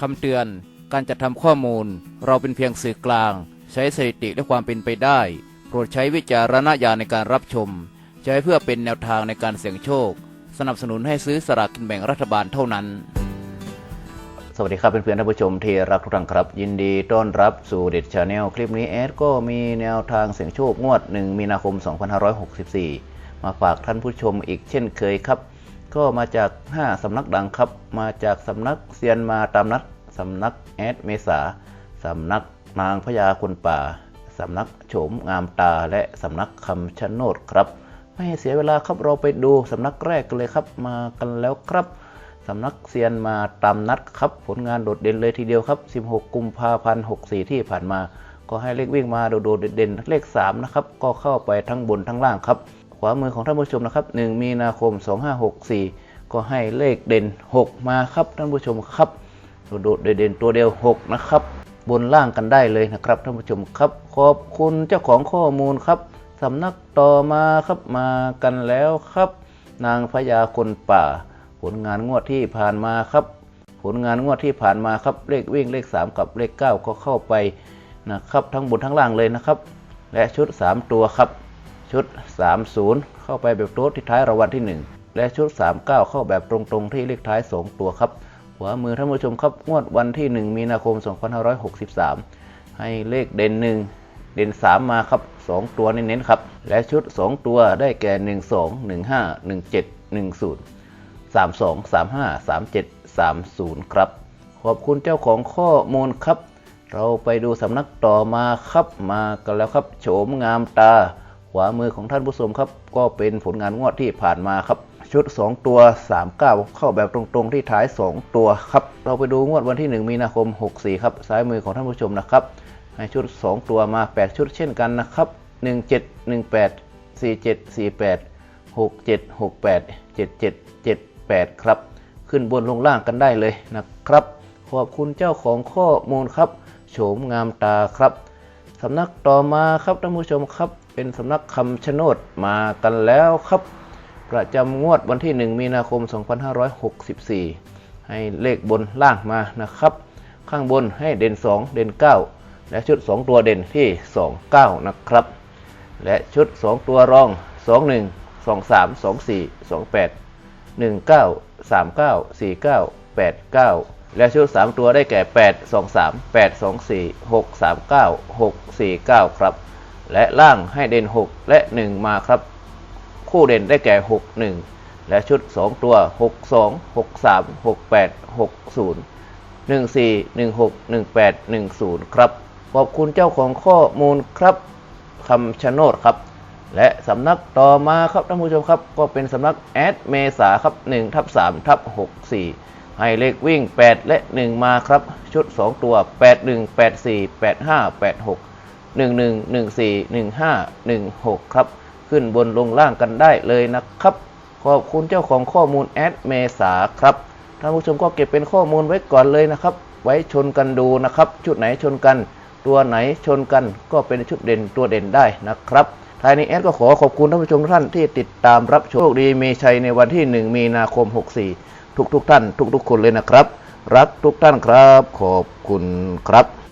คำเตือน การจัดทำข้อมูล เราเป็นเพียงสื่อกลาง ใช้สถิติและความเป็นไปได้ โปรดใช้วิจารณญาณในการรับชม ใช้เพื่อเป็นแนวทางในการเสี่ยงโชค สนับสนุนให้ซื้อสลากกินแบ่งรัฐบาลเท่านั้น สวัสดีครับเพื่อนๆท่านผู้ชมที่รักทุกท่านครับ ยินดีต้อนรับสู่เด็ดชาแนลคลิปนี้แอดก็มีแนวทางเสี่ยงโชคงวด 1 มีนาคม 2564 มาฝากท่านผู้ชมอีกเช่นเคยครับ ก็มาจาก 5 สำนักดังครับ มาจากสำนักเซียนมาตามนัด สำนักแอดเมษา สำนักนางพญาคนป่า สำนักโฉมงามตา และสำนักคำชะโนดครับ ไม่ให้เสียเวลาครับเราไปดูสำนักแรกกันเลยครับมากันแล้วครับสำนักเซียนมาตามนัดครับ ผลงานโดดเด่นเลยทีเดียวครับ 16 กุมภาพันธ์64 ที่ผ่านมา ก็ให้เลขวิ่งมาโดดเด่นเลข 3 นะครับ ก็เข้าไปทั้งบนทั้งล่างครับ วามือของท่านผู้ชมนะครับ 1 มีนาคม 2564 ก็ให้เลขเด่น 6 มาครับท่านผู้ชมครับโดดเด่นตัวเดียว 6 นะครับ บนล่างกันได้เลยนะครับท่านผู้ชมครับ ขอบคุณเจ้าของข้อมูลครับสำนักต่อมาครับมากันแล้วครับ นางพญาคนป่า ผลงานงวดที่ผ่านมาครับ ผลงานงวดที่ผ่านมาครับเลขวิ่งเลข 3 กับเลข 9 ก็เข้าไปนะครับ ทั้งบนทั้งล่างเลยนะครับ และชุด 3 ตัวครับ ชุด 30 เข้าไปแบบโต๊ดที่ท้ายรางวัลที่ 1 และชุด 39 เข้าแบบตรงๆที่เลขท้าย 2 ตัวครับขวามือท่านผู้ชมครับงวดวันที่ 1 มีนาคม 2563 ให้เลขเด่น 1 เด่น 3 มาครับ 2 ตัวเน้นๆครับ และชุด 2 ตัวได้แก่ 12 15 17 10 32 35 37 30 ครับ ขอบคุณเจ้าของข้อมูลครับ เราไปดูสำนักต่อมาครับมากันแล้วครับ โฉมงามตา ขวามือของท่านผู้ชมครับ ก็เป็นผลงานงวดที่ผ่านมาครับ ชุด 2 ตัว 39 เข้าแบบตรงๆที่ท้าย 2 ตัวครับ เราไปดูงวดวันที่ 1 มีนาคม 64 ครับ ซ้ายมือของท่านผู้ชมนะครับ ให้ชุด 2 ตัวมา 8 ชุดเช่นกันนะครับ 17 18 47 48 67 68 77 78 ครับ ขึ้นบนลงล่างกันได้เลยนะครับ ขอบคุณเจ้าของข้อมูลครับ โฉมงามตาครับสำนักต่อมาครับท่านผู้ชมครับ เป็นสำนักคำชะโนดมากันแล้วครับ ประจำงวดวันที่ 1 มีนาคม 2564 ให้เลขบนล่างมานะครับ ข้างบนให้เด่น 2 เด่น 9 และชุด 2 ตัวเด่นที่ 29 นะครับ และชุด 2 ตัวรอง 21 23 24 28 19 39 49 89 และชุด 3 ตัวได้แก่ 8 2 3 8 2 4 6 3 9 6 4 9 ครับ และล่างให้เด่น 6 และ 1 มาครับ คู่เด่นได้แก่ 6 1 และชุด 2 ตัว 6 2 6 3 6 8 6 0 1 4 1 6 1 8 1 0 ครับ ขอบคุณเจ้าของข้อมูลครับคำชะโนดครับ และสำนักต่อมาครับท่านผู้ชมครับ ก็เป็นสำนักแอดเมษาครับ1ทับ3ทับ64 ให้เลขวิ่ง 8 และ 1 มาครับ ชุด 2 ตัว 8 1 8 4 8 5 8 6 1 1 1 4 1 5 1 6 ครับ ขึ้นบนลงล่างกันได้เลยนะครับ ขอบคุณเจ้าของข้อมูลแอดเมษาครับท่านผู้ชมก็เก็บเป็นข้อมูลไว้ก่อนเลยนะครับ ไว้ชนกันดูนะครับ ชุดไหนชนกัน ตัวไหนชนกันก็เป็นชุดเด่นตัวเด่นได้นะครับท้ายนี้แอดก็ขอขอบคุณท่านผู้ชมทุกท่านที่ติดตามรับชมโชคดีมีชัยในวันที่ 1 มีนาคม 64 ทุกๆทท่าน ทุกๆคนเลยนะครับ รักทุกท่านครับ ขอบคุณครับ